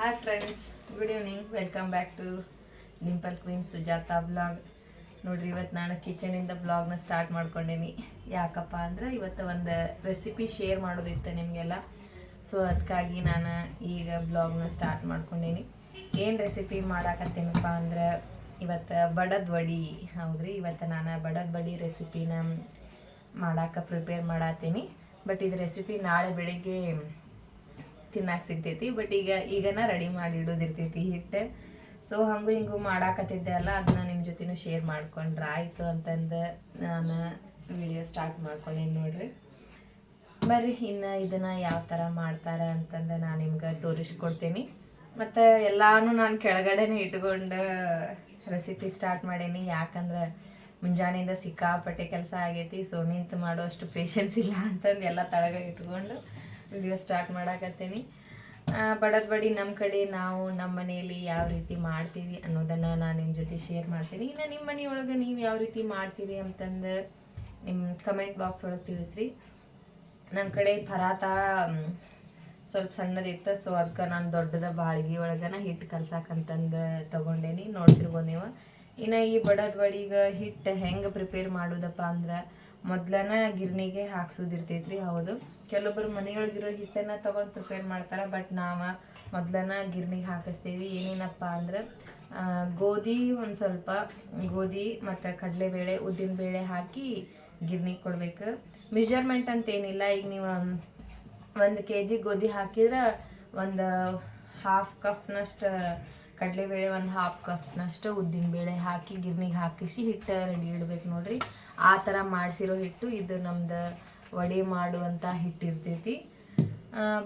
Hi friends good evening welcome back to ನಿಂಪಲ್ queen Sujatha blog ನೋಡ್ರಿ ಇವತ್ತು ನಾನು ಕಿಚನಿಂದ ಬ್ಲಾಗ್ನ ಸ್ಟಾರ್ಟ್ ಮಾಡ್ಕೊಂಡೀನಿ. ಯಾಕಪ್ಪ ಅಂದ್ರೆ ಇವತ್ತು ಒಂದು ರೆಸಿಪಿ ಶೇರ್ ಮಾಡೋದಿತ್ತು ನಿಮಗೆಲ್ಲ. ಸೊ ಅದಕ್ಕಾಗಿ ನಾನು ಈಗ ಬ್ಲಾಗ್ನ ಸ್ಟಾರ್ಟ್ ಮಾಡ್ಕೊಂಡೀನಿ. ಏನು ರೆಸಿಪಿ ಮಾಡಾಕತ್ತೇನಪ್ಪ ಅಂದ್ರೆ ಇವತ್ತು ಬಡದ್ ವಡಿ. ಹೌದ್ರಿ, ಇವತ್ತು ನಾನು ಬಡದ್ ವಡಿ ರೆಸಿಪಿನ ಮಾಡಾಕ ಪ್ರಿಪೇರ್ ಮಾಡತ್ತೀನಿ ಬಟ್ ಇದು ರೆಸಿಪಿ ನಾಳೆ ಬೆಳಿಗ್ಗೆ ತಿನ್ನಾಕ ಸಿಗ್ತೈತಿ ಬಟ್ ಈಗ, ಈಗನ ರೆಡಿ ಮಾಡಿ ಇಡೋದಿರ್ತೈತಿ ಹಿಟ್ಟು. ಸೊ ಹಂಗೂ ಹಿಂಗೂ ಮಾಡಾಕತ್ತಿದ್ದೆ ಅಲ್ಲ ಅದನ್ನ ನಿಮ್ಮ ಜೊತೆನೂ ಶೇರ್ ಮಾಡ್ಕೊಂಡ್ರೆ. ಆಯಿತು ಅಂತಂದು ನಾನು ವಿಡಿಯೋ ಸ್ಟಾರ್ಟ್ ಮಾಡ್ಕೊಂಡೇನಿ ನೋಡ್ರಿ. ಬರ್ರಿ, ಇನ್ನು ಇದನ್ನು ಯಾವ ಥರ ಮಾಡ್ತಾರೆ ಅಂತಂದು ನಾನು ನಿಮ್ಗೆ ತೋರಿಸ್ಕೊಡ್ತೀನಿ. ಮತ್ತು ಎಲ್ಲಾನು ನಾನು ಕೆಳಗಡೆನೇ ಇಟ್ಕೊಂಡು ರೆಸಿಪಿ ಸ್ಟಾರ್ಟ್ ಮಾಡೀನಿ. ಯಾಕಂದ್ರೆ ಮುಂಜಾನೆಯಿಂದ ಸಿಕ್ಕಾಪಟ್ಟೆ ಕೆಲಸ ಆಗೈತಿ ಸೊ ನಿಂತು ಮಾಡೋ ಅಷ್ಟು ಪೇಷನ್ಸ್ ಇಲ್ಲ ಅಂತಂದು ಎಲ್ಲ ತಳಗ ಇಟ್ಕೊಂಡು ವಿಡಿಯೋ ಸ್ಟಾರ್ಟ್ ಮಾಡಾಕತ್ತೀನಿ. ಬಡದ್ ಬಡಿ ನಮ್ಮ ಕಡೆ ನಾವು ನಮ್ಮ ಮನೆಯಲ್ಲಿ ಯಾವ ರೀತಿ ಮಾಡ್ತೀವಿ ಅನ್ನೋದನ್ನು ನಾನು ನಿಮ್ಮ ಜೊತೆ ಶೇರ್ ಮಾಡ್ತೀನಿ. ಇನ್ನು ನಿಮ್ಮ ಮನೆಯೊಳಗೆ ನೀವು ಯಾವ ರೀತಿ ಮಾಡ್ತೀರಿ ಅಂತಂದು ನಿಮ್ಮ ಕಮೆಂಟ್ ಬಾಕ್ಸ್ ಒಳಗೆ ತಿಳಿಸ್ರಿ. ನನ್ನ ಕಡೆ ಪರಾತ ಸ್ವಲ್ಪ ಸಣ್ಣದಿತ್ತು ಸೊ ಅದಕ್ಕೆ ನಾನು ದೊಡ್ಡದ ಬಾಳ್ಗಿ ಒಳಗನ ಹಿಟ್ಟು ಕಲ್ಸಾಕಂತಂದು ತೊಗೊಂಡೇನಿ. ನೋಡ್ತಿರ್ಬೋದು ನೀವು. ಇನ್ನು ಈ ಬಡದ ಹಿಟ್ಟು ಹೆಂಗೆ ಪ್ರಿಪೇರ್ ಮಾಡೋದಪ್ಪ ಅಂದ್ರೆ ಮೊದ್ಲನ ಗಿರ್ನಿಗೆ ಹಾಕ್ಸೋದಿರ್ತೈತ್ರಿ, ಹೌದು. ಕೆಲವೊಬ್ಬರು ಮನೆಯೊಳಗಿರೋ ಹಿಟ್ಟನ್ನು ತಗೊಂಡು ಪ್ರಿಪೇರ್ ಮಾಡ್ತಾರೆ ಬಟ್ ನಾವು ಮೊದ್ಲನ ಗಿರ್ನಿಗೆ ಹಾಕಿಸ್ತೀವಿ. ಏನೇನಪ್ಪ ಅಂದ್ರೆ ಗೋಧಿ ಒಂದು ಸ್ವಲ್ಪ, ಗೋಧಿ ಮತ್ತು ಕಡಲೆಬೇಳೆ, ಉದ್ದಿನಬೇಳೆ ಹಾಕಿ ಗಿರ್ನಿ ಕೊಡ್ಬೇಕು. ಮೆಜರ್ಮೆಂಟ್ ಅಂತ ಏನಿಲ್ಲ, ಈಗ ನೀವು ಒಂದು ಕೆ ಜಿ ಗೋಧಿ ಹಾಕಿದ್ರೆ ಒಂದು ಹಾಫ್ ಕಪ್ನಷ್ಟು ಕಡಲೆಬೇಳೆ, ಒಂದು ಹಾಫ್ ಕಪ್ನಷ್ಟು ಉದ್ದಿನಬೇಳೆ ಹಾಕಿ ಗಿರ್ನಿಗೆ ಹಾಕಿಸಿ ಹಿಟ್ಟು ರೆಡಿ ಇಡ್ಬೇಕು ನೋಡ್ರಿ. ಆ ಥರ ಮಾಡಿಸಿರೋ ಹಿಟ್ಟು, ಇದು ನಮ್ದು ವಡೆ ಮಾಡುವಂಥ ಹಿಟ್ಟು ಇರ್ತೈತಿ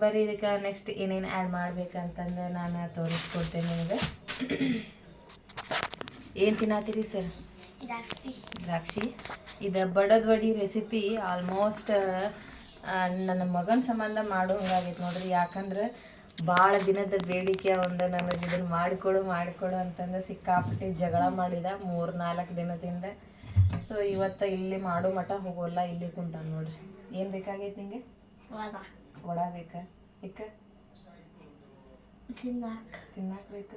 ಬರೀ ಇದಕ್ಕೆ ನೆಕ್ಸ್ಟ್ ಏನೇನು ಆ್ಯಡ್ ಮಾಡ್ಬೇಕಂತಂದು ನಾನು ತೋರಿಸ್ಕೊಡ್ತೇನೆ ನಿಮಗೆ. ಏನು ತಿನ್ನತ್ತೀರಿ ಸರ್ ದ್ರಾಕ್ಷಿ. ಇದು ಬಡದ ವಡಿ ರೆಸಿಪಿ ಆಲ್ಮೋಸ್ಟ್ ನನ್ನ ಮಗನ ಸಂಬಂಧ ಮಾಡೋ ಹಂಗಾಗೈತೆ ನೋಡ್ರಿ. ಯಾಕಂದ್ರೆ ಭಾಳ ದಿನದ ಬೇಡಿಕೆ ಒಂದು ನನಗೆ ಇದನ್ನು ಮಾಡಿಕೊಡು ಮಾಡಿಕೊಡು ಅಂತಂದು ಸಿಕ್ಕಾಪಟ್ಟೆ ಜಗಳ ಮಾಡಿದ ಮೂರು ನಾಲ್ಕು ದಿನದಿಂದ. ಸೊ ಇವತ್ತು ಇಲ್ಲಿ ಮಾಡೋ ಮಠ ಹೋಗೋಲ್ಲ ಇಲ್ಲಿ ಕುಂತ ನೋಡ್ರಿ. ಏನ್ ಬೇಕಾಗೈತೆ ನಿಂಗೆ? ವಡ. ಬೇಕಾ? ಇಕ್ಕ? ತಿನ್ನಾಕ. ಬೇಕು?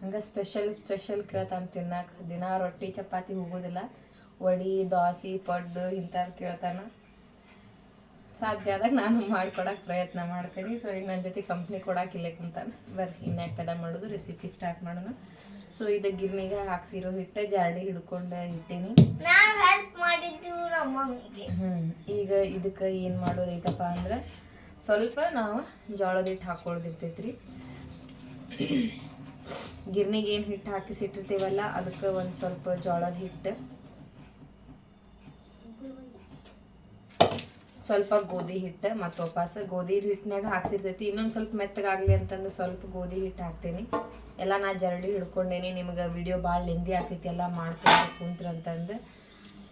ಹಂಗೆ ಸ್ಪೆಷಲ್ ಸ್ಪೆಷಲ್ ಕೇಳ್ತಾನೆ ತಿನ್ನಾಕ. ದಿನ ರೊಟ್ಟಿ ಚಪಾತಿ ಹೋಗೋದಿಲ್ಲ. ವಡಿ ದೋಸೆ ಪಡ್ಡು ಇಂಥದ್ದು ಕೇಳ್ತಾನ. ಸಾಧ್ಯ ಆದಾಗ ನಾನು ಮಾಡ್ಕೊಡಕ್ಕೆ ಪ್ರಯತ್ನ ಮಾಡ್ತೀನಿ. ಸೊ ಈಗ ನನ್ನ ಜೊತೆ ಕಂಪ್ನಿ ಕೊಡಕ್ಕೆ ಇಲ್ಲೇ ಕುಂತಾನೆ. ಬರ್ರಿ ಇನ್ಯಾಕೆ ತಡ ಮಾಡೋದು ರೆಸಿಪಿ ಸ್ಟಾರ್ಟ್ ಮಾಡೋಣ. ಸೊ ಇದು ಗಿರ್ನಿಗೆ ಹಾಕ್ಸಿರೋ ಹಿಟ್ಟ ಜಾಡಿ ಹಿಡ್ಕೊಂಡು ಇಟ್ಟೀನಿ. ನಾನು ಹೆಲ್ಪ್ ಮಾಡಿದ್ದು ನಮ್ಮ ಮಮ್ಮಿಗೆ. ಹ್ಞೂ ಈಗ ಇದಕ್ಕೆ ಏನು ಮಾಡೋದೈತಪ್ಪ ಅಂದ್ರೆ ಸ್ವಲ್ಪ ನಾವು ಜೋಳದ ಹಿಟ್ಟು ಹಾಕ್ಕೊಳ್ದಿರ್ತೈತ್ರಿ ಗಿರ್ನಿಗೆ ಏನು ಹಿಟ್ಟು ಹಾಕಿಸಿಟ್ಟಿರ್ತೀವಲ್ಲ ಅದಕ್ಕೆ ಒಂದು ಸ್ವಲ್ಪ ಜೋಳದ ಹಿಟ್ಟು. ಸ್ವಲ್ಪ ಗೋಧಿ ಹಿಟ್ಟು ಮತ್ತು ವಾಪಸ್ ಗೋಧಿ ಹಿಟ್ಟಿನಾಗ ಹಾಕ್ಸಿರ್ತೈತಿ. ಇನ್ನೊಂದು ಸ್ವಲ್ಪ ಮೆತ್ತಗಾಗಲಿ ಅಂತಂದು ಸ್ವಲ್ಪ ಗೋಧಿ ಹಿಟ್ಟು ಹಾಕ್ತೇನೆ. ಎಲ್ಲ ನಾ ಜರಡಿ ಹಿಡ್ಕೊಂಡೇನಿ, ನಿಮ್ಗೆ ವಿಡಿಯೋ ಭಾಳ ಲೆಂದಿ ಆಗ್ತೈತಿ ಎಲ್ಲ ಮಾಡ್ಕೊಂಡು ಕುಂತ್ರ ಅಂತಂದು.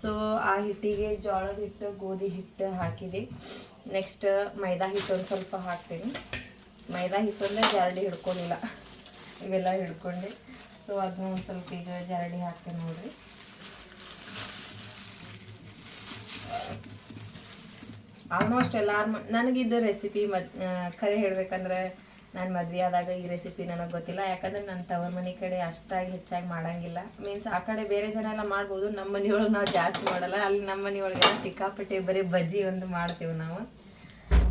ಸೊ ಆ ಹಿಟ್ಟಿಗೆ ಜೋಳದ ಹಿಟ್ಟು, ಗೋಧಿ ಹಿಟ್ಟು ಹಾಕಿದೆ. ನೆಕ್ಸ್ಟ್ ಮೈದಾ ಹಿಟ್ಟು ಒಂದು ಸ್ವಲ್ಪ ಹಾಕ್ತೀನಿ. ಮೈದಾ ಹಿಟ್ಟು ಅಂದರೆ ಜರಡಿ ಹಿಡ್ಕೊಂಡಿಲ್ಲ. ಇವೆಲ್ಲ ಹಿಡ್ಕೊಂಡೆ. ಸೊ ಅದನ್ನ ಒಂದು ಸ್ವಲ್ಪ ಈಗ ಜರಡಿ ಹಾಕ್ತೀನಿ ನೋಡ್ರಿ. ಆಲ್ಮೋಸ್ಟ್ ಎಲ್ಲಾರು ನನಗಿದ್ದ ರೆಸಿಪಿ ಮತ್ತು ಕರೆ ಹೇಳ್ಬೇಕಂದ್ರೆ ನಾನು ಮದುವೆ ಆದಾಗ ಈ ರೆಸಿಪಿ ನನಗೆ ಗೊತ್ತಿಲ್ಲ. ಯಾಕಂದ್ರೆ ನನ್ನ ತವ್ರ ಮನೆ ಕಡೆ ಅಷ್ಟಾಗಿ ಹೆಚ್ಚಾಗಿ ಮಾಡಂಗಿಲ್ಲ. ಮೀನ್ಸ್ ಆ ಕಡೆ ಬೇರೆ ಜನ ಎಲ್ಲ ಮಾಡ್ಬೋದು. ನಮ್ಮ ಮನೆಯೊಳಗೆ ನಾವು ಜಾಸ್ತಿ ಮಾಡಲ್ಲ. ಅಲ್ಲಿ ನಮ್ಮ ಮನೆಯೊಳಗೆಲ್ಲ ಸಿಕ್ಕಾಪಟ್ಟೆ ಬರೀ ಬಜ್ಜಿ ಒಂದು ಮಾಡ್ತೀವಿ ನಾವು.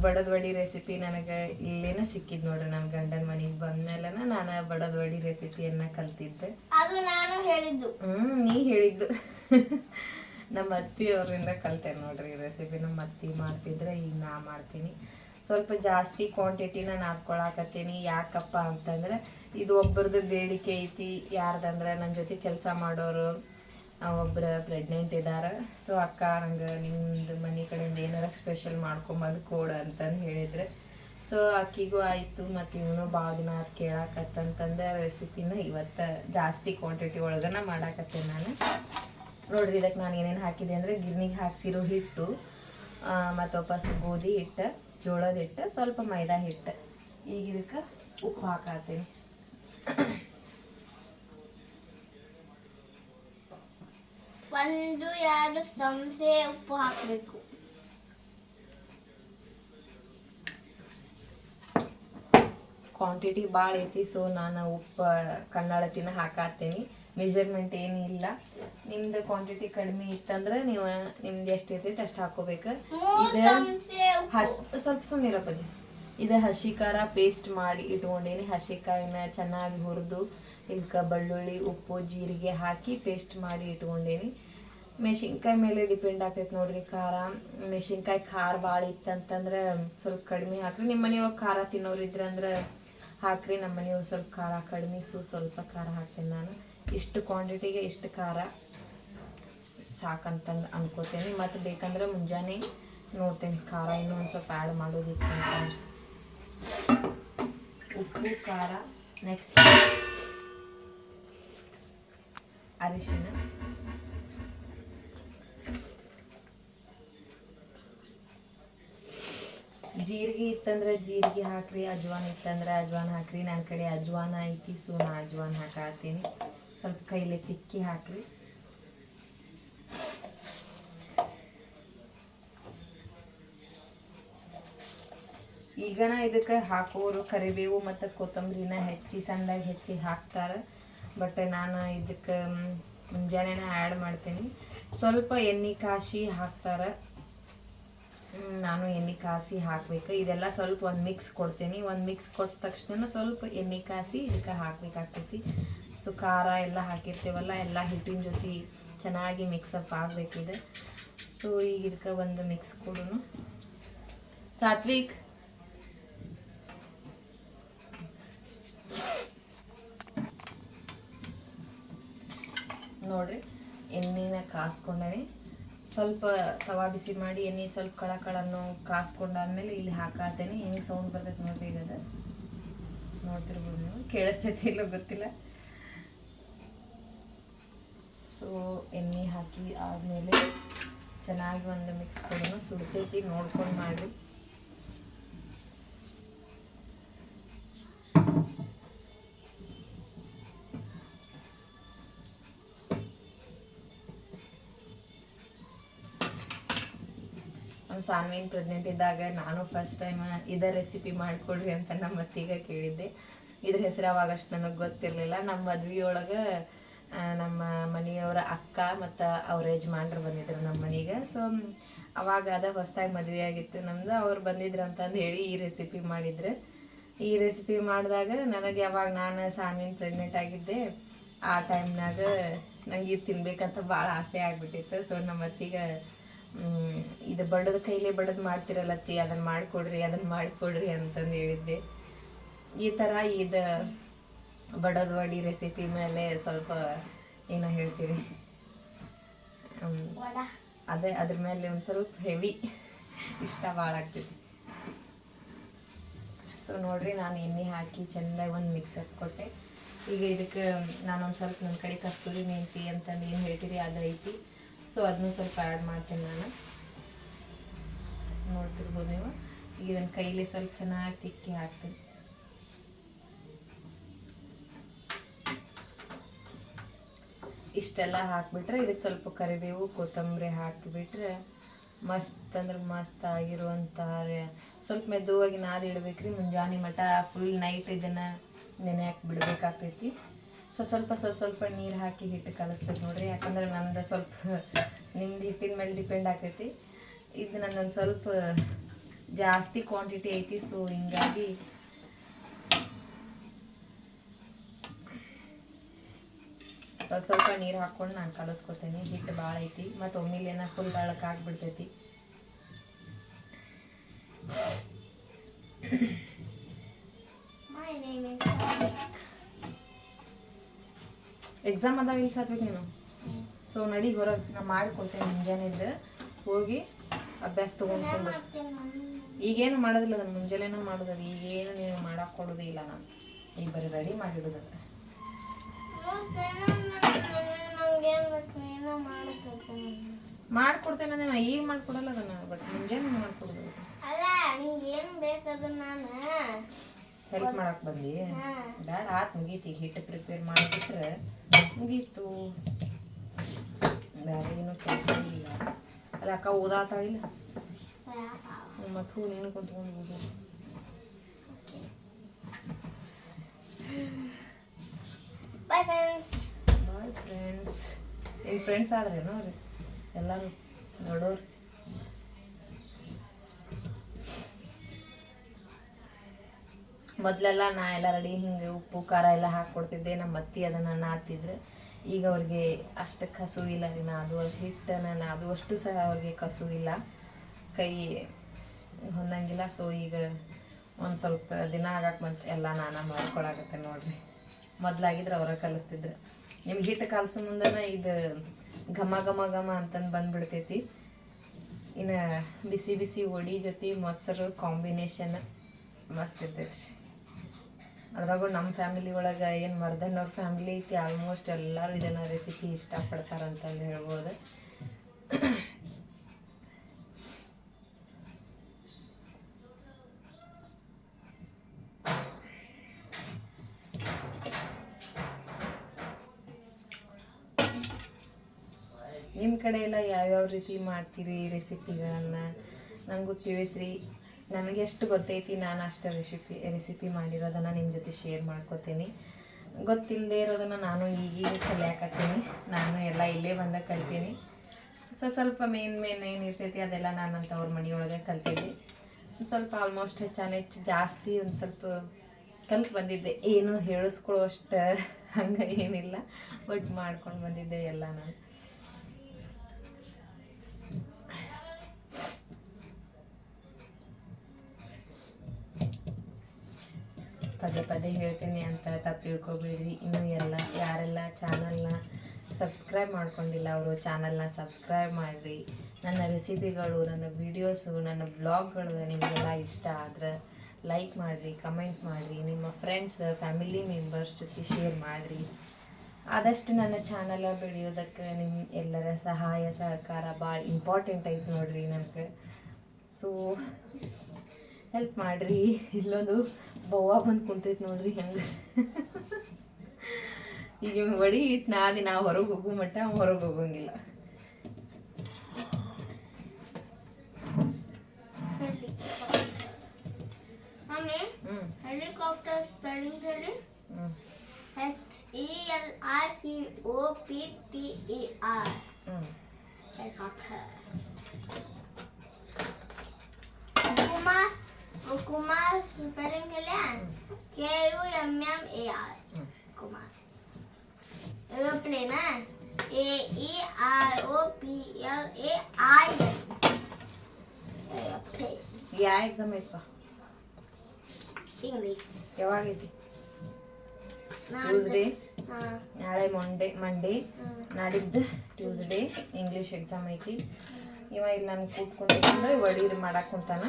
ಬಡದ ವಡಿ ರೆಸಿಪಿ ನನಗೆ ಇಲ್ಲೇನ ಸಿಕ್ಕಿದ್ ನೋಡ್ರಿ ನಮ್ಮ ಗಂಡನ ಮನೆಗೆ ಬಂದ್ಮೇಲೆ ನಾನು ಬಡದ ವಡಿ ರೆಸಿಪಿಯನ್ನ ಕಲ್ತಿದ್ದೆ. ಅದು ನಾನು ಹೇಳಿದ್ದು. ಹ್ಮ್ ನೀ ಹೇಳಿದ್ದು. ನಮ್ಮ ಅತ್ತಿ ಅವರಿಂದ ಕಲ್ತೆ ನೋಡ್ರಿ ರೆಸಿಪಿ ನಮ್ಮ ಅತ್ತಿ ಮಾಡ್ತಿದ್ರೆ ಈಗ ನಾ ಮಾಡ್ತೀನಿ. ಸ್ವಲ್ಪ ಜಾಸ್ತಿ ಕ್ವಾಂಟಿಟಿನ ನಾನು ಹಾಕ್ಕೊಳಕತ್ತೀನಿ ಯಾಕಪ್ಪ ಅಂತಂದ್ರೆ ಇದು ಒಬ್ಬರದ್ದು ಬೇಡಿಕೆ ಐತಿ. ಯಾರ್ದಂದ್ರೆ ನನ್ನ ಜೊತೆ ಕೆಲಸ ಮಾಡೋರು ಒಬ್ಬರು ಪ್ರೆಗ್ನೆಂಟ್ ಇದ್ದಾರೆ ಸೊ ಅಕ್ಕ ನಂಗೆ ನಿಮ್ಮದು ಮನೆ ಕಡೆಯಿಂದ ಏನಾರ ಸ್ಪೆಷಲ್ ಮಾಡ್ಕೊಂಬಂದು ಕೊಡು ಅಂತಂದು ಹೇಳಿದರೆ. ಸೊ ಅಕ್ಕಿಗೂ ಆಯಿತು. ಮತ್ತು ಇವನು ಭಾಳ ದಿನ ಅದು ಕೇಳಾಕತ್ತಂತಂದ್ರೆ ರೆಸಿಪಿನ ಇವತ್ತು ಜಾಸ್ತಿ ಕ್ವಾಂಟಿಟಿ ಒಳಗನ ಮಾಡಾಕತ್ತೇನೆ ನಾನು. ನೋಡ್ರಿ ಇದಕ್ಕೆ ನಾನು ಏನೇನು ಹಾಕಿದೆ ಅಂದರೆ ಗಿರ್ನಿಗೆ ಹಾಕ್ಸಿರೋ ಹಿಟ್ಟು ಮತ್ತು ವಾಪಸ್ ಗೋಧಿ ಹಿಟ್ಟು ಜೋಳದ ಹಿಟ್ಟು ಸ್ವಲ್ಪ ಮೈದಾ ಹಿಟ್ಟು. ಈಗ ಇದಕ್ಕೆ ಉಪ್ಪು ಹಾಕಾತೀನಿ ಒಂದು ಎರಡು ಚಮಚೆ ಉಪ್ಪು ಹಾಕಬೇಕು. ಕ್ವಾಂಟಿಟಿ ಭಾಳ ಐತಿ ಸೊ ನಾನು ಉಪ್ಪು ಕಣ್ಣಾಳತಿನ ಹಾಕಾತೀನಿ ಮೆಜರ್ಮೆಂಟ್ ಏನಿಲ್ಲ ನಿಮ್ದು ಕ್ವಾಂಟಿಟಿ ಕಡಿಮೆ ಇತ್ತಂದ್ರೆ ನೀವು ನಿಮ್ದು ಎಷ್ಟು ಇರ್ತೈತೆ ಅಷ್ಟು ಹಾಕೋಬೇಕು. ಇದು. ಹಸ್ ಸ್ವಲ್ಪ ಸುಮ್ಮನಿರಪ್ಪಜಿ ಇದು ಹಸಿ ಖಾರ ಪೇಸ್ಟ್ ಮಾಡಿ ಇಟ್ಕೊಂಡೀನಿ ಹಸಿಕಾಯಿನ ಚೆನ್ನಾಗಿ ಹುರಿದು ಇದಕ್ಕೆ ಬೆಳ್ಳುಳ್ಳಿ ಉಪ್ಪು ಜೀರಿಗೆ ಹಾಕಿ ಪೇಸ್ಟ್ ಮಾಡಿ ಇಟ್ಕೊಂಡೇನಿ ಮೆಣಸಿನ್ಕಾಯಿ ಮೇಲೆ ಡಿಪೆಂಡ್ ಆಗ್ತೈತೆ ನೋಡ್ರಿ ಖಾರ. ಮೆಣಸಿನ್ಕಾಯಿ ಖಾರ ಭಾಳ ಇತ್ತಂತಂದ್ರೆ ಸ್ವಲ್ಪ ಕಡಿಮೆ ಹಾಕ್ರಿ. ನಿಮ್ಮ ಮನೆಯೊಳಗೆ ಖಾರ ತಿನ್ನೋರು ಇದ್ರಂದ್ರೆ ಹಾಕ್ರಿ. ನಮ್ಮ ಮನೆಯೊಳಗೆ ಸ್ವಲ್ಪ ಖಾರ ಕಡಿಮೆ ಸು ಸ್ವಲ್ಪ ಖಾರ ಹಾಕ್ತೀನಿ ನಾನು. ಇಷ್ಟು ಕ್ವಾಂಟಿಟಿಗೆ ಇಷ್ಟು ಖಾರ ಸಾಕಂತಂದು ಅನ್ಕೋತೇನೆ. ಮತ್ತು ಬೇಕಂದ್ರೆ ಮುಂಜಾನೆ ನೋಡ್ತೇನೆ ಖಾರ ಇನ್ನೂ ಒಂದು ಸ್ವಲ್ಪ ಆ್ಯಡ್ ಮಾಡೋದಿತ್ತು ಅಂತಂದ್ರೆ ಉಪ್ಪು ಖಾರ. ನೆಕ್ಸ್ಟ್ ಅರಿಶಿನ. ಜೀರಿಗೆ ಇತ್ತಂದ್ರೆ ಜೀರಿಗೆ ಹಾಕ್ರಿ ಅಜ್ವಾನ್ ಇತ್ತಂದ್ರೆ ಅಜ್ವಾನ್ ಹಾಕ್ರಿ ನನ್ನ ಕಡೆ ಅಜ್ವಾನ ಐತಿ ಸೊ ನಾ ಅಜ್ವಾನ್ ಹಾಕಾತೀನಿ ಸ್ವಲ್ಪ ಕೈಲಿ ತಿಕ್ಕಿ ಹಾಕ್ರಿ. ಈಗನ ಇದಕ್ಕೆ ಹಾಕೋರು ಕರಿಬೇವು ಮತ್ತು ಕೊತ್ತಂಬರಿನ ಹೆಚ್ಚಿ ಸಣ್ಣದಾಗಿ ಹೆಚ್ಚಿ ಹಾಕ್ತಾರೆ. ಬಟ್ ನಾನು ಇದಕ್ಕೆ ಮುಂಜಾನೆನ ಆ್ಯಡ್ ಮಾಡ್ತೀನಿ. ಸ್ವಲ್ಪ ಎಣ್ಣೆ ಕಾಸಿ ಹಾಕ್ತಾರೆ. ನಾನು ಎಣ್ಣೆ ಕಾಸಿ ಹಾಕ್ಬೇಕು. ಇದೆಲ್ಲ ಸ್ವಲ್ಪ ಒಂದು ಮಿಕ್ಸ್ ಕೊಡ್ತೀನಿ. ಒಂದು ಮಿಕ್ಸ್ ಕೊಟ್ಟ ತಕ್ಷಣ ಸ್ವಲ್ಪ ಎಣ್ಣೆ ಕಾಸಿ ಇದಕ್ಕೆ ಹಾಕಬೇಕಾಗ್ತೈತಿ. ಸೊ ಖಾರ ಎಲ್ಲ ಹಾಕಿರ್ತೀವಲ್ಲ, ಎಲ್ಲ ಹಿಟ್ಟಿನ ಜೊತೆ ಚೆನ್ನಾಗಿ ಮಿಕ್ಸಪ್ ಆಗಬೇಕಿದೆ. ಸೊ ಈಗ ಇದಕ್ಕೆ ಒಂದು ಮಿಕ್ಸ್ ಕೊಡೋಣ ಸಾತ್ವಿಕ್ ನೋಡ್ರಿ, ಎಣ್ಣೆನ ಕಾಸ್ಕೊಂಡೇನೆ ಸ್ವಲ್ಪ ತವಾ ಬಿಸಿ ಮಾಡಿ ಎಣ್ಣೆ ಸ್ವಲ್ಪ ಕಳ ಕಳನ್ನು ಕಾಸ್ಕೊಂಡಾದ್ಮೇಲೆ ಇಲ್ಲಿ ಹಾಕಾತೇನೆ. ಹೆಂಗೆ ಸೌಂಡ್ ಬರ್ತೈತೆ ನೋಡ್ರಿ ಈಗ ಅದು. ನೋಡ್ತಿರ್ಬೋದು ನೀವು. ಕೇಳಿಸ್ತೈತಿ ಇಲ್ಲೋ ಗೊತ್ತಿಲ್ಲ. ಸೊ ಎಣ್ಣೆ ಹಾಕಿ ಆದಮೇಲೆ ಚೆನ್ನಾಗಿ ಒಂದು ಮಿಕ್ಸ್ ಕೊಡೋಣ. ಸುಡ್ತೈತಿ, ನೋಡ್ಕೊಂಡು ಮಾಡಿರಿ. ಸಾನ್ವಿನ್ ಪ್ರೆಗ್ನೆಂಟ್ ಇದ್ದಾಗ ನಾನು ಫಸ್ಟ್ ಟೈಮ್ ಇದೇ ರೆಸಿಪಿ ಮಾಡಿಕೊಡ್ರಿ ಅಂತ ನಮ್ಮ ಅತ್ತಿಗೆ ಕೇಳಿದ್ದೆ. ಇದ್ರ ಹೆಸರು ಅವಾಗ ಅಷ್ಟು ನನಗೆ ಗೊತ್ತಿರಲಿಲ್ಲ. ನಮ್ಮ ಮದ್ವೆಯೊಳಗೆ ನಮ್ಮ ಮನೆಯವರ ಅಕ್ಕ ಮತ್ತು ಅವ್ರ ಯಜಮಾನ್ರು ಬಂದಿದ್ರು ನಮ್ಮ ಮನೆಗೆ. ಸೊ ಅವಾಗ ಅದ ಹೊಸದಾಗಿ ಮದುವೆ ಆಗಿತ್ತು ನಮ್ದು. ಅವ್ರು ಬಂದಿದ್ರು ಅಂತಂದು ಹೇಳಿ ಈ ರೆಸಿಪಿ ಮಾಡಿದ್ರು. ಈ ರೆಸಿಪಿ ಮಾಡಿದಾಗ ನನಗೆ ಯಾವಾಗ ನಾನು ಸಾನ್ವಿನ್ ಪ್ರೆಗ್ನೆಂಟ್ ಆಗಿದ್ದೆ, ಆ ಟೈಮ್ನಾಗ ನಂಗೆ ಇದು ತಿನ್ಬೇಕಂತ ಭಾಳ ಆಸೆ ಆಗಿಬಿಟ್ಟಿತ್ತು. ಸೊ ನಮ್ಮ ಅತ್ತಿಗೆ ಇದು ಬಡದ ಕೈಲೇ ಬಡದು ಮಾಡ್ತಿರಲ್ಲತ್ತಿ ಅದನ್ನ ಮಾಡಿಕೊಡ್ರಿ ಅದನ್ನ ಮಾಡಿಕೊಡ್ರಿ ಅಂತಂದು ಹೇಳಿದ್ದೆ. ಈ ಥರ ಇದು ಬಡದ ವಡಿ ರೆಸಿಪಿ ಮೇಲೆ ಸ್ವಲ್ಪ ಏನು ಹೇಳ್ತೀರಿ? ಅದೇ ಅದ್ರ ಮೇಲೆ ಒಂದು ಸ್ವಲ್ಪ ಹೆವಿ ಇಷ್ಟ ಭಾಳ ಆಗ್ತೈತಿ. ಸೊ ನೋಡ್ರಿ, ನಾನು ಎಣ್ಣೆ ಹಾಕಿ ಚೆಂದಾಗಿ ಒಂದು ಮಿಕ್ಸರ್ ಕೊಟ್ಟೆ. ಈಗ ಇದಕ್ಕೆ ನಾನೊಂದು ಸ್ವಲ್ಪ ನನ್ನ ಕಡೆ ಕಸ್ತೂರಿ ಮೆಂತಿ ಅಂತಂದು ಏನು ಹೇಳ್ತೀರಿ, ಅದು ಐತಿ. ಸೊ ಅದನ್ನು ಸ್ವಲ್ಪ ಆ್ಯಡ್ ಮಾಡ್ತೀನಿ ನಾನು. ನೋಡ್ತಿರ್ಬೋದು ನೀವು. ಈಗ ಇದನ್ನು ಕೈಲಿ ಸ್ವಲ್ಪ ಚೆನ್ನಾಗಿ ತಿಕ್ಕಿ ಹಾಕ್ತೀನಿ. ಇಷ್ಟೆಲ್ಲ ಹಾಕಿಬಿಟ್ರೆ ಇದಕ್ಕೆ ಸ್ವಲ್ಪ ಕರಿಬೇವು, ಕೊತ್ತಂಬರಿ ಹಾಕಿಬಿಟ್ರೆ ಮಸ್ತ್ ಅಂದ್ರೆ ಮಸ್ತ್ ಆಗಿರುವಂತಹ ಸ್ವಲ್ಪ ಮೆದುವಾಗಿ ನಾದಿ ಇಡಬೇಕ್ರಿ ಮುಂಜಾನೆ ಮಠ ಫುಲ್ ನೈಟ್ ಇದನ್ನು ಹಾಕಿ ಬಿಡ್ಬೇಕಾಗ್ತೈತಿ. ಸೊ ಸ್ವಲ್ಪ ಸ್ವಲ್ಪ ಸ್ವಲ್ಪ ನೀರು ಹಾಕಿ ಹಿಟ್ಟು ಕಲಿಸ್ಬೇಕು ನೋಡ್ರಿ. ಯಾಕಂದ್ರೆ ನಂದು ಸ್ವಲ್ಪ ನಿಮ್ದು ಹಿಟ್ಟಿನ ಮೇಲೆ ಡಿಪೆಂಡ್ ಆಗ್ತೈತಿ ಇದು ನನ್ನೊಂದು ಸ್ವಲ್ಪ ಜಾಸ್ತಿ ಕ್ವಾಂಟಿಟಿ ಐತಿ ಸೊ ಹಿಂಗಾಗಿ ಸ್ವಲ್ಪ ಸ್ವಲ್ಪ ನೀರು ಹಾಕ್ಕೊಂಡು ನಾನು ಕಲಿಸ್ಕೊತೇನೆ. ಹಿಟ್ಟು ಭಾಳ ಐತಿ, ಮತ್ತು ಒಮ್ಮಿಲೇನ ಫುಲ್ ಬಾಳಕ್ಕೆ ಆಗ್ಬಿಡ್ತೈತಿ. My name is ಎಕ್ಸಾಮ್ ಅದಾವ ಇಲ್ಲಿ ಸಾತ್ಬೇಕು ನೀನು. ಸೊ ನಡಿ ಹೊರಗೆ ನಾ ಮಾಡಿಕೊಡ್ತೇನೆ ಮುಂಜಾನೆದ್ದು ಹೋಗಿ ಅಭ್ಯಾಸ ನಾನು. ಈಗೇನು ಮಾಡೋದಿಲ್ಲ ನಾನು, ಮುಂಜಾನೆನೂ ಮಾಡೋದದು. ಈಗೇನು ನೀನು ಮಾಡಕ್ಕೆ ಕೊಡೋದೇ ಇಲ್ಲ ನಾನು. ಈಗ ಬರೀ ರೆಡಿ ಮಾಡಿಡೋದು ಬೇಕು ಮಾಡ್ಕೊಡ್ತೇನೆ ಅಂದ್ರೆ ನಾ ಈಗ ಮಾಡ್ಕೊಡಲ್ಲ ಅದನ್ನು ಬಟ್ ಮುಂಜಾನೆ ಮಾಡ್ಕೊಡೋದು. ಅಲ್ಲ ನಿಂಗೆ ಏನು ಬೇಕದು ನಾನು. ಹೆಲ್ಪ್ ಮಾಡಕ್ಕೆ ಬಂದಿ ಡ್ಯಾಡ್ ಆತು ಮುಗೀತಿ ಹಿಟ್ಟು ಪ್ರಿಪೇರ್ ಮಾಡಿಬಿಟ್ರೆ ಮುಗೀತು ಬೇರೆ ಏನೂ ಕೆಲಸ ಇಲ್ಲ ಅಲ್ಲ ಅಕ್ಕ ಓದಾತಾಳಿಲ್ಲ ಮತ್ತು ಹೂ ನೀನು ಕುಂತ್ಕೊಂಡು ಓದು ಬಾಯ್ ಫ್ರೆಂಡ್ಸ್ ಬಾಯ್ ಫ್ರೆಂಡ್ಸ್ ನಿಮ್ಮ ಫ್ರೆಂಡ್ಸ್ ಆದ್ರೇನು ಅವ್ರಿ ಎಲ್ಲರೂ ನೋಡೋರು ಮೊದಲೆಲ್ಲ ನಾ ಎಲ್ಲ ರೆಡಿ ಹಿಂಗೆ ಉಪ್ಪು, ಖಾರ ಎಲ್ಲ ಹಾಕ್ಕೊಡ್ತಿದ್ದೆ. ನಮ್ಮ ಅತ್ತಿ ಅದನ್ನು ನಾದ್ತಿದ್ರು. ಈಗ ಅವ್ರಿಗೆ ಅಷ್ಟು ಕಸು ಇಲ್ಲ ರೀ ಅದು ಹಿಟ್ಟನ್ನು ನಾದು ಅಷ್ಟು ಸಹ ಅವ್ರಿಗೆ ಕಸು ಇಲ್ಲ. ಕೈ ಹೊಂದಂಗಿಲ್ಲ ಸೊ ಈಗ ಒಂದು ಸ್ವಲ್ಪ ದಿನ ಆಗಕ್ಕೆ ಮತ್ತೆ ಎಲ್ಲ ನಾನು ಮಾಡ್ಕೊಳಕತ್ತೆ ನೋಡ್ರಿ. ಮೊದಲಾಗಿದ್ರೆ ಅವರ ಕಲಿಸ್ತಿದ್ರು. ನಿಮ್ಗೆ ಹಿಟ್ಟು ಕಲಸು ಮುಂದನ ಇದು ಘಮ ಘಮ ಘಮ ಅಂತಂದು ಬಂದ್ಬಿಡ್ತೈತಿ. ಇನ್ನು ಬಿಸಿ ಬಿಸಿ ಒಡಿ ಜೊತೆ ಮೊಸರು ಕಾಂಬಿನೇಷನ್ ಮಸ್ತ್ ಇರ್ತೈತಿ. ಅದ್ರಾಗೂ ನಮ್ಮ ಫ್ಯಾಮಿಲಿ ಒಳಗೆ ಏನು ಮರ್ದನ್ ಅವ್ರ ಫ್ಯಾಮಿಲಿ ಐತಿ ಆಲ್ಮೋಸ್ಟ್ ಎಲ್ಲರೂ ಇದನ್ನು ರೆಸಿಪಿ ಇಷ್ಟಪಡ್ತಾರೆ ಅಂತಂದು ಹೇಳ್ಬೋದು. ನಿಮ್ಮ ಕಡೆ ಎಲ್ಲ ಯಾವ್ಯಾವ ರೀತಿ ಮಾಡ್ತೀರಿ ರೆಸಿಪಿಗಳನ್ನು ನನಗೂ ತಿಳಿಸ್ರಿ. ನನಗೆ ಎಷ್ಟು ಗೊತ್ತೈತಿ ನಾನು ಅಷ್ಟು ರೆಸಿಪಿ ರೆಸಿಪಿ ಮಾಡಿರೋದನ್ನು ನಿಮ್ಮ ಜೊತೆ ಶೇರ್ ಮಾಡ್ಕೋತೀನಿ. ಗೊತ್ತಿಲ್ಲದೆ ಇರೋದನ್ನು ನಾನು ಈಗೀಗ ಕಲಿಯಾಕತ್ತೀನಿ. ನಾನು ಎಲ್ಲ ಇಲ್ಲೇ ಬಂದಾಗ ಕಲ್ತೀನಿ. ಸೊ, ಸ್ವಲ್ಪ ಮೇನ್ ಮೇನ್ ಏನಿರ್ತೈತಿ ಅದೆಲ್ಲ ನಾನು ಅಂತ ಅವ್ರ ಮನೆಯೊಳಗೆ ಕಲ್ತಿದ್ದೆ. ಒಂದು ಸ್ವಲ್ಪ ಆಲ್ಮೋಸ್ಟ್ ಹೆಚ್ಚಾನೆ ಹೆಚ್ಚು ಜಾಸ್ತಿ ಒಂದು ಸ್ವಲ್ಪ ಕಲ್ತು ಬಂದಿದ್ದೆ. ಏನು ಹೇಳಿಸ್ಕೊಳ್ಳೋ ಅಷ್ಟು ಹಂಗೆ ಏನಿಲ್ಲ. ಬಟ್ ಮಾಡ್ಕೊಂಡು ಬಂದಿದ್ದೆ ಎಲ್ಲ ನಾನು. ಪದೇ ಪದೇ ಹೇಳ್ತೀನಿ ಅಂತ ತಪ್ಪು ತಿಳ್ಕೊಬೇಡ್ರಿ. ಇನ್ನೂ ಎಲ್ಲ ಯಾರೆಲ್ಲ ಚಾನಲ್ನ ಸಬ್ಸ್ಕ್ರೈಬ್ ಮಾಡ್ಕೊಂಡಿಲ್ಲ ಅವರು, ಚಾನಲ್ನ ಸಬ್ಸ್ಕ್ರೈಬ್ ಮಾಡಿರಿ. ನನ್ನ ರೆಸಿಪಿಗಳು, ನನ್ನ ವೀಡಿಯೋಸು ನನ್ನ ಬ್ಲಾಗ್ಗಳು ನಿಮಗೆಲ್ಲ ಇಷ್ಟ ಆದ್ರೆ ಲೈಕ್ ಮಾಡಿರಿ ಕಮೆಂಟ್ ಮಾಡಿರಿ. ನಿಮ್ಮ ಫ್ರೆಂಡ್ಸ್ ಫ್ಯಾಮಿಲಿ ಮೆಂಬರ್ಸ್ ಜೊತೆ ಶೇರ್ ಮಾಡಿರಿ. ಆದಷ್ಟು ನನ್ನ ಚಾನಲ್ ಬೆಳೆಯೋದಕ್ಕೆ ನಿಮ್ಮ ಎಲ್ಲರ ಸಹಾಯ, ಸಹಕಾರ ಭಾಳ ಇಂಪಾರ್ಟೆಂಟ್ ಐತೆ ನೋಡಿರಿ ನನಗೆ ಸೊ ಹೆಲ್ಪ್ ಮಾಡ್ರಿ. ಇಲ್ಲೊಂದು ಬವ್ವ ಬಂದು ಕುಂತೈತೆ ನೋಡ್ರಿ ಹೆಂಗೆ. ಈಗ ವಡಿ ಇಟ್ಟು ನಾದಿ ನಾವು ಹೊರಗೆ ಹೋಗೋ ಮಟ್ಟ ಹೊರಗೆ ಹೋಗಂಗಿಲ್ಲ. ಯಾವಾಗೈತಿ ಟ್ಯೂಸ್ಡೇ ನಾಳೆ ಮಂಡೇ ಮಂಡೇ ನಾಡಿದ್ದು ಟ್ಯೂಸ್ಡೇ ಇಂಗ್ಲೀಷ್ ಎಕ್ಸಾಮ್ ಐತಿ. ಇವ ಇಲ್ಲಿ ನಾನು ಕೂತ್ಕೊಂಡ್ರೆ ವಡಿ ಇದು ಮಾಡಕ್ಕೆ ಕುಂತಾನ.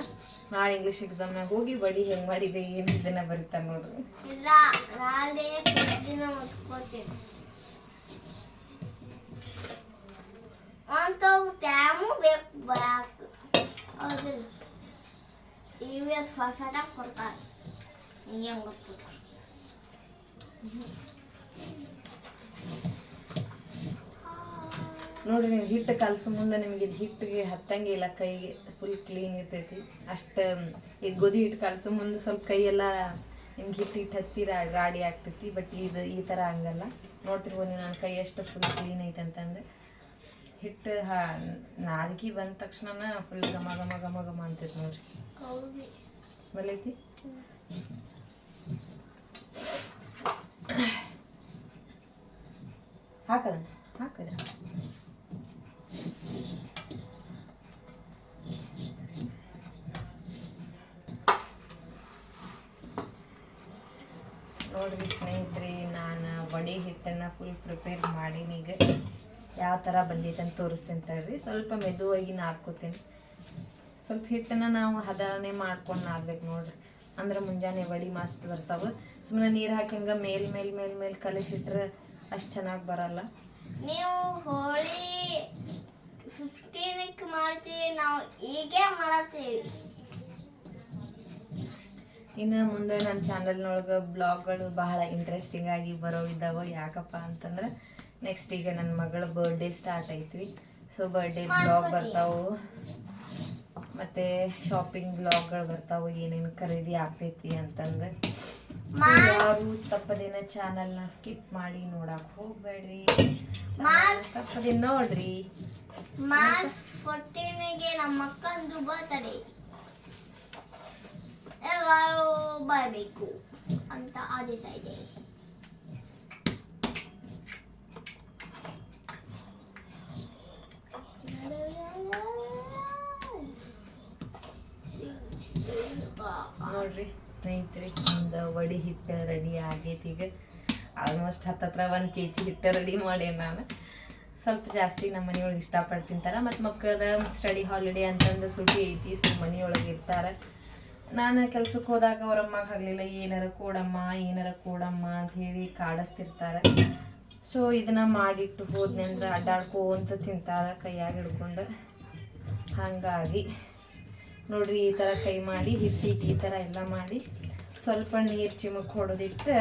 ನಾಳೆ ಇಂಗ್ಲೀಷ್ ಎಕ್ಸಾಮ್ನಾಗ ಹೋಗಿ ವಡಿ ಹೆಂಗೆ ಮಾಡಿದೆ ಏನು ಇದನ್ನ ಬರುತ್ತೆ ನೋಡ್ರಿ ಇಲ್ಲ ನಾಳೆ ದಿನ ಅಂತ ಟೈಮು ಬೇಕು ಬರಾಕು. ಹೌದಿಲ್ಲ ಇ ವಿ ಎಸ್ ಹಿಂಗೆ ನೀವು ಹಿಟ್ಟು ಕಲಸು ಮುಂದೆ ನಿಮಗೆ ಇದು ಹಿಟ್ಟಿಗೆ ಹತ್ತಂಗೆ ಇಲ್ಲ ಕೈಗೆ ಫುಲ್ ಕ್ಲೀನ್ ಇರ್ತೈತಿ. ಅಷ್ಟು ಈಗ ಗೋಧಿ ಹಿಟ್ಟು ಕಲಸು ಮುಂದೆ ಸ್ವಲ್ಪ ಕೈಯೆಲ್ಲ ನಿಮ್ಗೆ ಹಿಟ್ಟು ಹಿಟ್ಟು ಹತ್ತಿ ರಾಡಿ ಆಗ್ತೈತಿ ಬಟ್ ಇದು ಈ ಥರ ಹಂಗಲ್ಲ. ನೋಡ್ತಿರ್ಬೋದು ನೀವು ನನ್ನ ಕೈ ಎಷ್ಟು ಫುಲ್ ಕ್ಲೀನ್ ಐತೆ ಅಂತಂದು ಹಿಟ್ಟು ಹಾ ನಾಲ್ಕಿ ಬಂದ ತಕ್ಷಣ ಫುಲ್ ಘಮ ಘಮ ಘಮ ಘಮ ಅಂತೈತಿ ನೋಡಿರಿ. ಸ್ಮೆಲ್ ಐತಿ? ಹಾಕದ ಹಾಕಿದ್ರ ನೋಡ್ರಿ ಸ್ನೇಹಿತರೆ, ನಾನು ವಡೆ ಹಿಟ್ಟನ್ನು ಫುಲ್ ಪ್ರಿಪೇರ್ ಮಾಡೀನಿ ಈಗ. ಯಾವ ಥರ ಬಂದೈತೆ ಅಂತ ತೋರಿಸ್ತೇನೆ ತಡ್ರಿ. ಸ್ವಲ್ಪ ಮೆದುವಾಗಿ ನಾದ್ಕೋತೀನಿ. ಸ್ವಲ್ಪ ಹಿಟ್ಟನ್ನು ನಾವು ಹದನೆ ಮಾಡ್ಕೊಂಡು ನಾದ್ಬೇಕು ನೋಡ್ರಿ. ಅಂದ್ರೆ ಮುಂಜಾನೆ ವಡಿ ಮಸ್ತ್ ಬರ್ತಾವ. ಸುಮ್ಮನೆ ನೀರು ಹಾಕಿ ಹಿಂಗೆ ಮೇಲ್ ಮೇಲ್ ಮೇಲ್ ಮೇಲ್ ಕಲಿಸಿಟ್ರೆ ಅಷ್ಟು ಚೆನ್ನಾಗಿ ಬರಲ್ಲ. ನೀವು ಹೋಳಿ ಫಿಫ್ಟೀನಕ್ಕೆ ಮಾಡ್ತೀವಿ ನಾವು ಈಗ ಮಾಡ್ತೀವಿ ಇನ್ನು ಮುಂದೆ ನನ್ನ ಚಾನಲ್ನೊಳಗೆ ಬ್ಲಾಗ್ಗಳು ಬಹಳ ಇಂಟ್ರೆಸ್ಟಿಂಗ್ ಆಗಿ ಬರೋ ಇದ್ದಾವೆ. ಯಾಕಪ್ಪ ಅಂತಂದ್ರೆ ನೆಕ್ಸ್ಟ್ ಈಗ ನನ್ನ ಮಗಳ ಬರ್ಡೇ ಸ್ಟಾರ್ಟ್ ಐತ್ರಿ. ಸೊ ಬರ್ಡೇ ಬ್ಲಾಗ್ ಬರ್ತಾವೆ. ಮತ್ತು ಶಾಪಿಂಗ್ ಬ್ಲಾಗ್ಗಳು ಬರ್ತಾವೆ. ಏನೇನು ಖರೀದಿ ಆಗ್ತೈತಿ ಅಂತಂದು. So, ಯಾರು ತಪ್ಪದಿನ ಚಾನಲ್ನ ಸ್ಕಿಪ್ ಮಾಡಿ ನೋಡಕ್ ಹೋಗ್ಬೇಡ್ರಿ. ತಪ್ಪದಿನ ತಪ್ಪದೆ ನೋಡ್ರಿ. ಮಾರ್ಚ್ ಫೋರ್ಟೀನಿಗೆ ನಮ್ಮ ಅಕ್ಕಂದು ಬರ್ತಡೆ ಎಲ್ಲರೂ ಬರಬೇಕು ಅಂತ ಆದೇಶ ಇದೆ. ನೋಡ್ರಿ ಸ್ನೇಹಿತರೆ, ಒಂದು ವಡಿ ಹಿಟ್ಟು ರೆಡಿ ಆಗೈತಿ ಈಗ. ಆಲ್ಮೋಸ್ಟ್ ಹತ್ತತ್ರ ಒಂದು ಕೆ ಜಿ ಹಿಟ್ಟು ರೆಡಿ ಮಾಡಿ ನಾನು. ಸ್ವಲ್ಪ ಜಾಸ್ತಿ ನಮ್ಮ ಮನೆಯೊಳಗೆ ಇಷ್ಟಪಟ್ಟು ತಿಂತಾರೆ ಮತ್ತು ಮಕ್ಕಳದ ಸ್ಟಡಿ ಹಾಲಿಡೇ ಅಂತಂದು ಸುಟಿ ಐತಿ, ಸೊ ಮನೆಯೊಳಗೆ ಇರ್ತಾರೆ. ನಾನು ಕೆಲ್ಸಕ್ಕೆ ಹೋದಾಗ ಅವರಮ್ಮಗೆ ಆಗಲಿಲ್ಲ, ಏನಾರ ಕೊಡಮ್ಮ ಏನಾರ ಕೊಡಮ್ಮ ಅಂತ ಹೇಳಿ ಕಾಡಿಸ್ತಿರ್ತಾರೆ. ಸೊ ಇದನ್ನ ಮಾಡಿಟ್ಟು ಹೋದ್ನೆ ಅಂದ್ರೆ ಅಡ್ಡಾಡ್ಕೊಂತ ತಿಂತಾರೆ ಕೈಯಾಗ ಹಿಡ್ಕೊಂಡು. ಹಾಗಾಗಿ ನೋಡ್ರಿ, ಈ ಥರ ಕೈ ಮಾಡಿ ಹಿಟ್ಟಿಗೆ ಈ ಥರ ಎಲ್ಲ ಮಾಡಿ ಸ್ವಲ್ಪ ನೀರು ಚಿಮಕ್ ಹೊಡೆದಿಟ್ಟು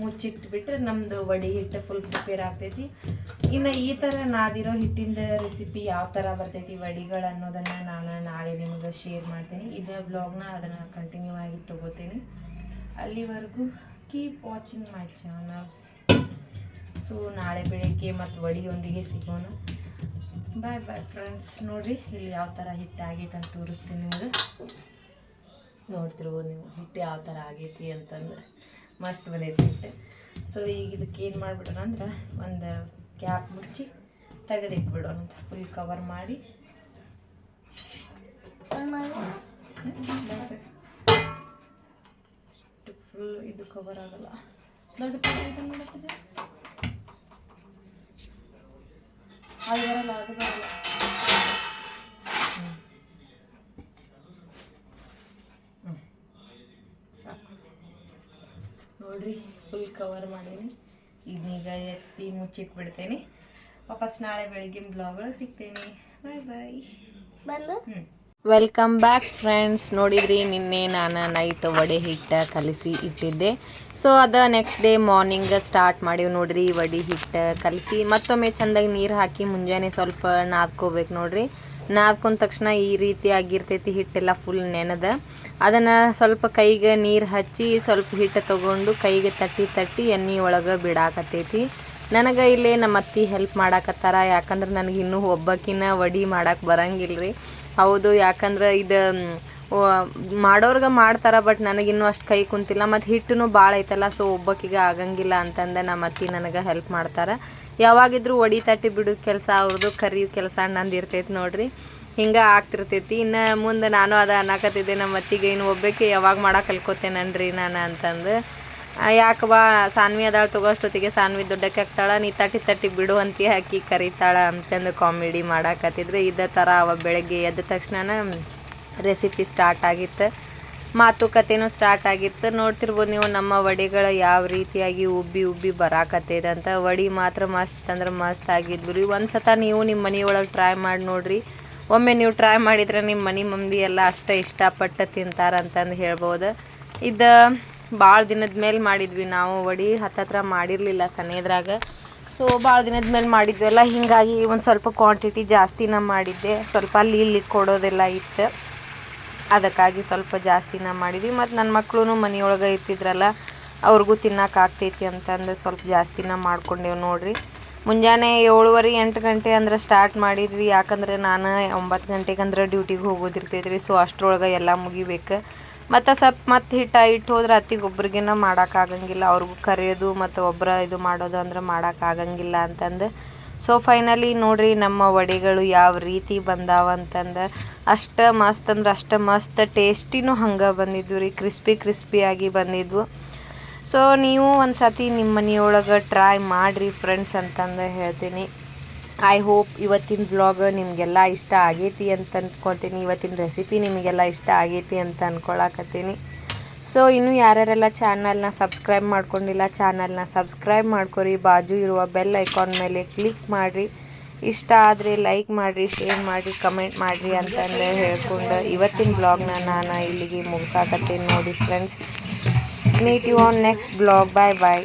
ಮುಚ್ಚಿಟ್ಬಿಟ್ರೆ ನಮ್ಮದು ವಡಿ ಹಿಟ್ಟು ಫುಲ್ ಪ್ರಿಪೇರ್ ಆಗ್ತೈತಿ. ಇನ್ನು ಈ ಥರ ನಾದಿರೋ ಹಿಟ್ಟಿಂದ ರೆಸಿಪಿ ಯಾವ ಥರ ಬರ್ತೈತಿ, ವಡಿಗಳು ಅನ್ನೋದನ್ನು ನಾನು ನಾಳೆ ನಿಮಗೆ ಶೇರ್ ಮಾಡ್ತೀನಿ. ಇದೇ ಬ್ಲಾಗ್ನ ಅದನ್ನು ಕಂಟಿನ್ಯೂ ಆಗಿ ತೊಗೋತೀನಿ. ಅಲ್ಲಿವರೆಗೂ keep watching my channel so ನಾಳೆ ಬೆಳಗ್ಗೆ ಮತ್ತು ವಡಿಯೊಂದಿಗೆ ಸಿಗೋಣ. ಬಾಯ್ ಬಾಯ್ ಫ್ರೆಂಡ್ಸ್ ನೋಡ್ರಿ ಇಲ್ಲಿ ಯಾವ ಥರ ಹಿಟ್ಟು ಆಗೈತೆ ಅಂತ ತೋರಿಸ್ತೀನಿ ನಿಮಗೆ. ನೋಡ್ತಿರ್ಬೋದು ನೀವು, ಹಿಟ್ಟು ಯಾವ ಥರ ಆಗೈತಿ ಅಂತಂದ್ರೆ ಮಸ್ತ್ ಬಂದೈತಿ ಹಿಟ್ಟು. ಸೊ ಈಗ ಇದಕ್ಕೆ ಏನು ಮಾಡಿಬಿಡೋಣ ಅಂದ್ರೆ, ಒಂದು ಕ್ಯಾಪ್ ಮುಚ್ಚಿ ತೆಗೆದಿಟ್ಬಿಡೋಣ ಅಂತ ಫುಲ್ ಕವರ್ ಮಾಡಿ. ಅಷ್ಟು ಫುಲ್ ಇದು ಕವರ್ ಆಗಲ್ಲ. ದೊಡ್ಡ ಅದು ಬರಲ್ಲ ಅದು. ಸಾಕು ನೋಡ್ರಿ ಫುಲ್ ಕವರ್ ಮಾಡೀನಿ. ಈಗ ಎತ್ತಿ ಮುಚ್ಚಿಟ್ಬಿಡ್ತೇನೆ. ವಾಪಸ್ ನಾಳೆ ಬೆಳಿಗ್ಗೆ ಬ್ಲಾಗ್ ಒಳಗೆ ಸಿಗ್ತೇನೆ. ಬಾಯ್ ಬಾಯ್ ಬಂದು? ಹ್ಞೂ ವೆಲ್ಕಮ್ ಬ್ಯಾಕ್ ಫ್ರೆಂಡ್ಸ್. ನೋಡಿದ್ರಿ, ನಿನ್ನೆ ನಾನು ನೈಟ್ ವಡೆ ಹಿಟ್ಟು ಕಲಿಸಿ ಇಟ್ಟಿದ್ದೆ. ಸೊ ಅದು ನೆಕ್ಸ್ಟ್ ಡೇ ಮಾರ್ನಿಂಗ್ ಸ್ಟಾರ್ಟ್ ಮಾಡೀವಿ ನೋಡ್ರಿ ವಡೆ ಹಿಟ್ಟು ಕಲಿಸಿ. ಮತ್ತೊಮ್ಮೆ ಚೆಂದಾಗಿ ನೀರು ಹಾಕಿ ಮುಂಜಾನೆ ಸ್ವಲ್ಪ ನಾದ್ಕೋಬೇಕು ನೋಡ್ರಿ. ನಾದ್ಕೊಂಡ ತಕ್ಷಣ ಈ ರೀತಿ ಆಗಿರ್ತೈತಿ ಹಿಟ್ಟೆಲ್ಲ ಫುಲ್ ನೆನೆದ. ಅದನ್ನು ಸ್ವಲ್ಪ ಕೈಗೆ ನೀರು ಹಚ್ಚಿ ಸ್ವಲ್ಪ ಹಿಟ್ಟು ತೊಗೊಂಡು ಕೈಗೆ ತಟ್ಟಿ ತಟ್ಟಿ ಎಣ್ಣೆ ಒಳಗೆ ಬಿಡಾಕತ್ತೈತಿ. ನನಗೆ ಇಲ್ಲೇ ನಮ್ಮ ಅತ್ತಿ ಹೆಲ್ಪ್ ಮಾಡಾಕತ್ತಾರ. ಯಾಕಂದ್ರೆ ನನಗೆ ಇನ್ನೂ ಒಬ್ಬಕ್ಕಿನ್ನ ವಡಿ ಮಾಡಕ್ಕೆ ಬರಂಗಿಲ್ಲ ಹೌದು, ಯಾಕಂದ್ರೆ ಇದು ಮಾಡೋರ್ಗೆ ಮಾಡ್ತಾರ, ಬಟ್ ನನಗಿನ್ನೂ ಅಷ್ಟು ಕೈ ಕುಂತಿಲ್ಲ. ಮತ್ತು ಹಿಟ್ಟು ಭಾಳ ಐತಲ್ಲ, ಸೊ ಒಬ್ಬಕಿಗೆ ಆಗಂಗಿಲ್ಲ ಅಂತಂದು ನಮ್ಮ ಅತ್ತಿ ನನಗೆ ಹೆಲ್ಪ್ ಮಾಡ್ತಾರೆ. ಯಾವಾಗಿದ್ರೂ ಒಡಿ ತಟ್ಟಿ ಬಿಡೋ, ಕೆಲಸ ಅವ್ರದ್ದು ಕರಿಯೋ ಕೆಲಸ ನಂದು ಇರ್ತೈತೆ ನೋಡ್ರಿ. ಹಿಂಗೆ ಆಗ್ತಿರ್ತೈತಿ. ಇನ್ನು ಮುಂದೆ ನಾನು ಅದ ಅನ್ನಕತ್ತಿದ್ದೆ ನಮ್ಮ ಅತ್ತಿಗೆ ಇನ್ನು ಒಬ್ಬಕ್ಕೆ ಯಾವಾಗ ಮಾಡಕ್ಕೆ ಕಲ್ಕೋತೇನನ್ರಿ ನಾನು ಅಂತಂದು. ಆ, ಬಾ ಸಾನ್ವಿ ಅದಾಳ ತಗೋಷ್ಟೊತ್ತಿಗೆ ಸಾನ್ವಿ ದೊಡ್ಡಕ್ಕೆ ಹಾಕ್ತಾಳ ನೀ ತಟ್ಟಿ ತಟ್ಟಿ ಬಿಡು ಅಂತ ಹಾಕಿ ಕರೀತಾಳ ಅಂತಂದು ಕಾಮಿಡಿ ಮಾಡಾಕತ್ತಿದ್ರೆ. ಇದೇ ಥರ ಅವ ಬೆಳಗ್ಗೆ ಎದ್ದ ತಕ್ಷಣ ರೆಸಿಪಿ ಸ್ಟಾರ್ಟ್ ಆಗಿತ್ತು. ಮಾತುಕತೆನೂ ಸ್ಟಾರ್ಟ್ ಆಗಿತ್ತು. ನೋಡ್ತಿರ್ಬೋದು ನೀವು ನಮ್ಮ ವಡೆಗಳು ಯಾವ ರೀತಿಯಾಗಿ ಉಬ್ಬಿ ಉಬ್ಬಿ ಬರಾಕತ್ತೈತೆ ಅಂತ. ವಡಿ ಮಾತ್ರ ಮಸ್ತ್ ಅಂದ್ರೆ ಮಸ್ತ್ ಆಗಿದ್ವಿ ರೀ ಒಂದು ಸತ ನೀವು ನಿಮ್ಮ ಮನೆಯೊಳಗೆ ಟ್ರೈ ಮಾಡಿ ನೋಡ್ರಿ. ಒಮ್ಮೆ ನೀವು ಟ್ರೈ ಮಾಡಿದ್ರೆ ನಿಮ್ಮ ಮನೆ ಮಂದಿ ಎಲ್ಲ ಅಷ್ಟೇ ಇಷ್ಟಪಟ್ಟು ತಿಂತಾರಂತಂದು ಹೇಳ್ಬೋದು. ಇದು ಭಾಳ ದಿನದ ಮೇಲೆ ಮಾಡಿದ್ವಿ ನಾವು. ವಡಿ ಹತ್ತತ್ರ ಮಾಡಿರಲಿಲ್ಲ ಸನೇದ್ರಾಗ. ಸೊ ಭಾಳ ದಿನದ ಮೇಲೆ ಮಾಡಿದ್ವಲ್ಲ, ಹೀಗಾಗಿ ಒಂದು ಸ್ವಲ್ಪ ಕ್ವಾಂಟಿಟಿ ಜಾಸ್ತಿನ ಮಾಡಿದ್ದೆ. ಸ್ವಲ್ಪ ಅಲ್ಲಿ ಇಲ್ಲಿ ಕೊಡೋದೆಲ್ಲ ಇತ್ತು. ಅದಕ್ಕಾಗಿ ಸ್ವಲ್ಪ ಜಾಸ್ತಿನ ಮಾಡಿದ್ವಿ. ಮತ್ತು ನನ್ನ ಮಕ್ಕಳು ಮನೆಯೊಳಗೆ ಇರ್ತಿದ್ರಲ್ಲ, ಅವ್ರಿಗೂ ತಿನ್ನಕ್ಕೆ ಆಗ್ತೈತಿ ಅಂತಂದು ಸ್ವಲ್ಪ ಜಾಸ್ತಿನ ಮಾಡ್ಕೊಂಡೇವು ನೋಡಿರಿ. ಮುಂಜಾನೆ ಏಳುವರೆ ಎಂಟು ಗಂಟೆ ಅಂದ್ರೆ ಸ್ಟಾರ್ಟ್ ಮಾಡಿದ್ವಿ. ಯಾಕಂದ್ರೆ ನಾನು ಒಂಬತ್ತು ಗಂಟೆಗೆ ಅಂದ್ರೆ ಡ್ಯೂಟಿಗೆ ಹೋಗೋದಿರ್ತೈತೆ ರೀ ಸೊ ಅಷ್ಟರೊಳಗೆ ಎಲ್ಲ ಮುಗಿಬೇಕು. ಮತ್ತು ಸ್ವಲ್ಪ ಮತ್ತು ಹಿಟ್ಟು ಇಟ್ಟು ಹೋದ್ರೆ ಅತ್ತಿಗೆ ಒಬ್ರಿಗಿನ ಮಾಡೋಕ್ಕಾಗಂಗಿಲ್ಲ ಅವ್ರಿಗೂ ಕರೆಯೋದು ಮತ್ತು ಒಬ್ಬರ ಇದು ಮಾಡೋದು ಅಂದ್ರೆ ಮಾಡೋಕ್ಕಾಗಂಗಿಲ್ಲ ಅಂತಂದು. ಸೊ ಫೈನಲಿ ನೋಡ್ರಿ ನಮ್ಮ ವಡೆಗಳು ಯಾವ ರೀತಿ ಬಂದಾವ ಅಂತಂದು. ಅಷ್ಟು ಮಸ್ತ್ ಅಂದ್ರೆ ಅಷ್ಟು ಮಸ್ತ್ ಟೇಸ್ಟಿನೂ ಹಂಗೆ ಬಂದಿದ್ವು ರೀ. ಕ್ರಿಸ್ಪಿ ಕ್ರಿಸ್ಪಿಯಾಗಿ ಬಂದಿದ್ವು. ಸೊ ನೀವು ಒಂದು ಸತಿ ನಿಮ್ಮ ಮನೆಯೊಳಗೆ ಟ್ರೈ ಮಾಡಿರಿ ಫ್ರೆಂಡ್ಸ್ ಅಂತಂದು ಹೇಳ್ತೀನಿ. ಐ ಹೋಪ್ ಇವತ್ತಿನ ಬ್ಲಾಗ್ ನಿಮಗೆಲ್ಲ ಇಷ್ಟ ಆಗೈತಿ ಅಂತ ಅಂದ್ಕೊಳ್ತೀನಿ ಇವತ್ತಿನ ರೆಸಿಪಿ ನಿಮಗೆಲ್ಲ ಇಷ್ಟ ಆಗೈತಿ ಅಂತ ಅಂದ್ಕೊಳಕತ್ತೀನಿ ಸೊ ಇನ್ನು ಯಾರ್ಯಾರೆಲ್ಲ ಚಾನಲ್ನ ಸಬ್ಸ್ಕ್ರೈಬ್ ಮಾಡ್ಕೊಂಡಿಲ್ಲ ಚಾನಲ್ನ ಸಬ್ಸ್ಕ್ರೈಬ್ ಮಾಡ್ಕೊರಿ. ಬಾಜು ಇರುವ ಬೆಲ್ ಐಕಾನ್ ಮೇಲೆ ಕ್ಲಿಕ್ ಮಾಡಿರಿ. ಇಷ್ಟ ಆದರೆ ಲೈಕ್ ಮಾಡಿರಿ ಶೇರ್ ಮಾಡಿರಿ ಕಮೆಂಟ್ ಮಾಡಿರಿ ಅಂತಂದು ಹೇಳ್ಕೊಂಡು ಇವತ್ತಿನ ಬ್ಲಾಗ್ನ ನಾನು ಇಲ್ಲಿಗೆ ಮುಗಿಸಾಕತ್ತೀನಿ ನೋಡಿ friends meet you on next blog bye bye